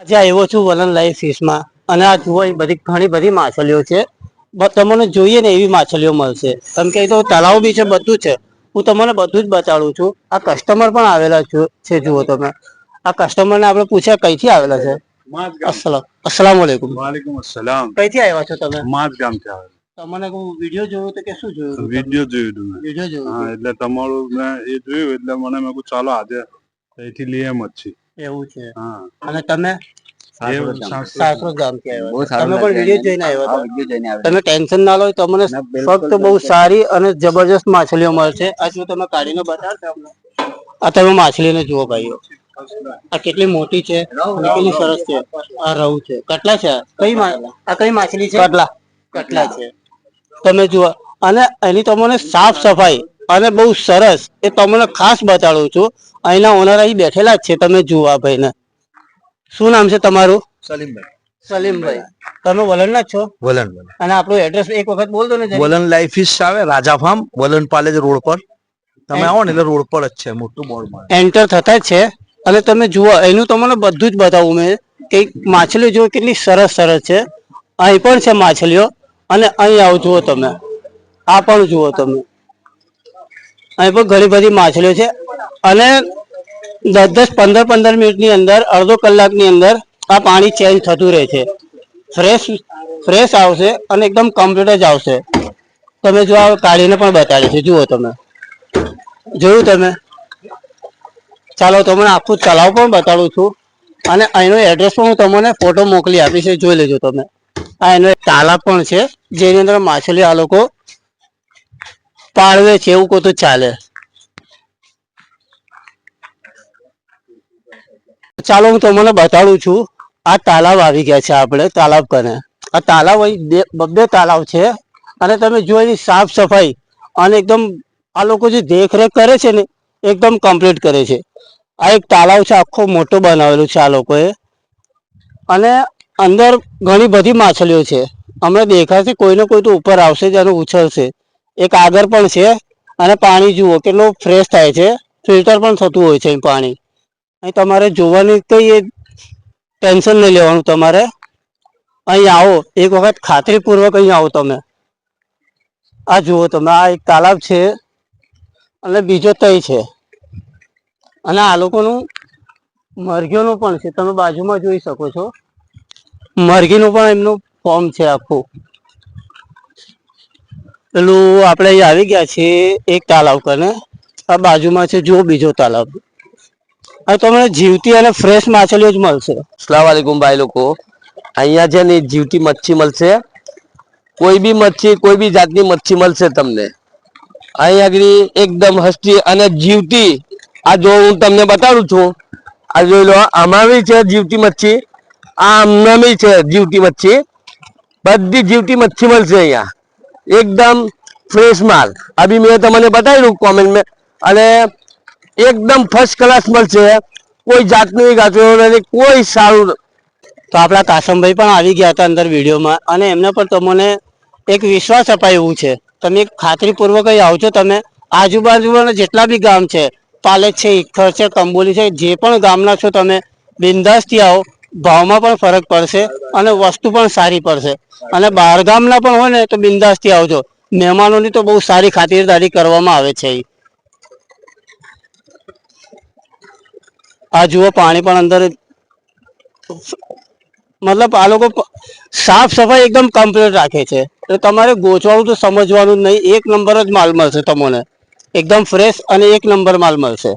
આજે આવ્યો છું વલણ લાઈફ ફિશમાં અને આ જુઓ અહીં બધી ઘણી બધી માછલીઓ છે. તમને જોઈએ ને એવી માછલીઓ મળશે. કેમ કે તો તળાવ બી છે બધું છે. હું તમને બધું જ બતાડું છું. આ કસ્ટમર પણ આવેલા છે જુઓ તમે. આ કસ્ટમરને આપણે પૂછ્યા કઈથી આવેલા છે? અસલામ વાલેકુમ. વાલેકુમ અસલામ. કઈથી આવ્યા છો તમે? માજ ગામથી આવે તમને વીડિયો જોયો તો કે શું જોયું? વીડિયો જોયું હતું જોયું હા એટલે તમારું મેં એ જોયું એટલે મને મેં ચાલો આજે અહીંથી લઈએ મચ્છી. એવું છે. અને તમે? ટેન્શન ના લો તમને ફક્ત બહુ સારી અને જબરજસ્ત માછલીઓ મળશે આ જો તમે કાઢીને બતાવશો આ તમે માછલીને જુઓ ભાઈઓ. આ કેટલી મોટી છે કેટલી સરસ છે. આ રહુ છે. કટલા છે? કઈ આ કઈ માછલી છે? કટલા. કટલા છે. તમે જુઓ. અને એની તમને સાફ સફાઈ. અને બહુ સરસ. એ તમને ખાસ બતાડું છું. અહીંના ઓનર અહીં બેઠેલા જ છે તમે જુઓ ભાઈને. શું નામ છે તમારું? સલીમભાઈ. સલીમભાઈ. તમે વલણના જ છો? વલણ વલણ. અને આપણું એડ્રેસ એક વખત બોલ દો ને વલણ લાઈફ આવે રાજા ફાર્મ વલણ પાલેજ રોડ પર. તમે આવો ને એટલે રોડ પર જ છે મોટું બોર્ડ એન્ટર થતા જ છે. અને તમે જુઓ એનું તમને બધું જ બતાવું મેં. કે માછલીઓ જો કેટલી સરસ સરસ છે. અહીં પણ છે માછલીઓ. અને અહીં આવો જુઓ તમે. આ પણ જુઓ તમે. અહીં પણ ઘણી બધી માછલીઓ છે. અને દસ દસ, પંદર પંદર મિનિટની અંદર, અડધો કલાકની અંદર આ પાણી ચેન્જ થતું રહે છે. ફ્રેશ ફ્રેશ આવશે અને એકદમ કમ્પ્લીટ જ આવશે. તમે જો આ કાઢીને પણ બતાડે છે. જુઓ તમે. જોયું તમે? ચાલો તમને આખું તલાવ પણ બતાડું છું. અને અહીંનો એડ્રેસ પણ હું તમને ફોટો મોકલી આપીશ. જોઈ લેજો તમે. આ એનો તાલાબ પણ છે. જેની અંદર માછલી આ લોકો પાળવે છે એવું કહું તો ચાલે. ચાલો હું તમને બતાડું છું. આ તાલાબ આવી ગયા છે આપણે, તાલાબ કને. આ તાલાબ અહીં બે- બબ્બે તાલાબ છે અને તમે જો એની સાફ સફાઈ અને એકદમ આ લોકો જે દેખરેખ કરે છે ને, એકદમ કમ્પ્લીટ કરે છે. આ એક તાલાવ છે, આખો મોટો બનાવેલું છે આ લોકોએ. અને અંદર ઘણી બધી માછલીઓ છે. અમને દેખાશે કોઈને કોઈ તો ઉપર આવશે જ અને ઉછળશે. એક આગળ પણ છે અને પાણી જુઓ કેટલું ફ્રેશ થાય છે. ફિલ્ટર પણ થતું હોય છે પાણી. અહીં તમારે જોવાની કંઈ એ ટેન્શન નહીં લેવાનું તમારે. અહીં આવો, એક વખત ખાતરીપૂર્વક અહીં આવો તમે. આ જુઓ તમે, આ એક તાલાબ છે અને બીજો તય છે. અને આ લોકોનું મરઘીઓનું પણ છે. તમે બાજુમાં જોઈ શકો છો. મરઘીનું પણ એમનું ફોર્મ છે આખું. પેલું આપણે અહીં આવી ગયા છીએ એક તાલાવ કને આ બાજુમાં છે જો બીજો તાલાવ. આ તમને જીવતી અને ફ્રેશ માછલીઓ જ મળશે. અસલામવાલેકુમ ભાઈ લોકો. અહીંયા છે ને જીવતી મચ્છી મળશે. કોઈ બી મચ્છી, કોઈ બી જાતની મચ્છી મળશે તમને. અહીં આગળ એકદમ હસ્તી અને જીવતી. આ જો હું તમને બતાડું છું. આ જોઈ લો, આમાં બી છે જીવતી મચ્છી. આ આમના બી છે જીવતી મચ્છી. બધી જીવતી મચ્છી મળશે અહીંયા. એકદમ ફ્રેશ માલ. આ મેં તમને બતાવ્યું કોમેન્ટ મેં. અને એકદમ ફર્સ્ટ ક્લાસ મળશે કોઈ જાતનું ગાતો નથી કોઈ સારું તો આપણા કાસમભાઈ પણ આવી ગયા હતા અંદર વિડીયોમાં, અને એમને પણ તમને એક વિશ્વાસ અપાય એવું છે. તમે ખાતરીપૂર્વક આવજો તમે આજુબાજુના જેટલા બી ગામ છે, પાલેજ છે ઇખર છે, કંબોલી છે, જે પણ ગામના છો તમે બિંદાસથી આવો. ભાવમાં પણ ફરક પડશે અને વસ્તુ પણ સારી પડશે. અને બહાર ગામના પણ હોય ને તો બિંદાસથી આવજો. મહેમાનોની તો બહુ સારી ખાતરદારી કરવામાં આવે છે આ જુઓ પાણી પણ અંદર મતલબ આ લોકો સાફ સફાઈ એકદમ કમ્પ્લીટ રાખે છે. એટલે તમારે ગોચવાનું તો સમજવાનું નહીં. એક નંબર જ માલ મળશે તમને. એકદમ ફ્રેશ અને એક નંબર માલ મળશે.